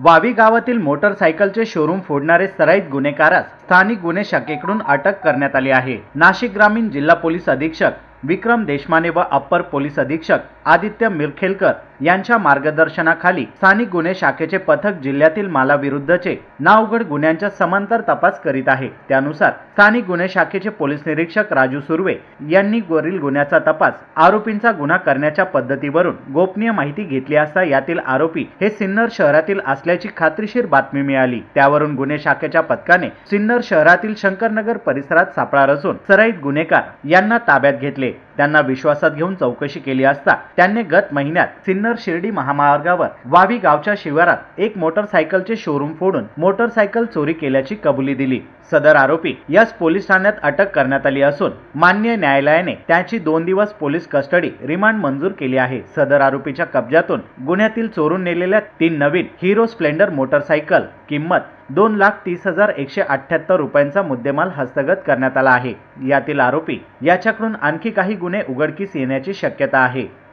वावी गावातील मोटरसायकलचे शोरूम फोडणारे सराईत गुन्हेगारास स्थानिक गुन्हे शाखेकडून अटक करण्यात आली आहे. नाशिक ग्रामीण जिल्हा पोलीस अधीक्षक विक्रम देशमाने व अप्पर पोलीस अधीक्षक आदित्य मिरखेलकर यांच्या मार्गदर्शनाखाली स्थानिक गुन्हे शाखेचे पथक जिल्ह्यातील मालाविरुद्धचे नावगड गुन्ह्यांच्या समांतर तपास करीत आहे. त्यानुसार स्थानिक गुन्हे शाखेचे पोलीस निरीक्षक राजू सुर्वे यांनी वरील गुन्ह्याचा तपास आरोपींचा गुन्हा करण्याच्या पद्धतीवरून गोपनीय माहिती घेतली असता यातील आरोपी हे सिन्नर शहरातील असल्याची खात्रीशीर बातमी मिळाली. त्यावरून गुन्हे शाखेच्या पथकाने सिन्नर शहरातील शंकरनगर परिसरात सापळा रचून सराईत गुन्हेगार यांना ताब्यात घेतले. त्यांना विश्वासात घेऊन चौकशी केली असता त्यांनी गत महिन्यात सिन्नर शिर्डी महामार्गावर वावी गावच्या शिवारात एक मोटरसायकलचे शोरूम फोडून मोटरसायकल चोरी केल्याची कबुली दिली. सदर आरोपी यास पोलीस ठाण्यात अटक करण्यात आली असून मान्य न्यायालयाने त्याची दोन दिवस पोलीस कस्टडी रिमांड मंजूर केली आहे. सदर आरोपीच्या कब्जातून गुन्ह्यातील चोरून नेलेल्या तीन नवीन हिरो स्प्लेंडर मोटरसायकल किंमत दोन लाख तीस हजार एकशे अठ्ठ्याहत्तर रुपयांचा मुद्देमाल हस्तगत करण्यात आला आहे. यातील आरोपी याच्याकडून आणखी काही गुन्हे उघडकीस येण्याची शक्यता आहे.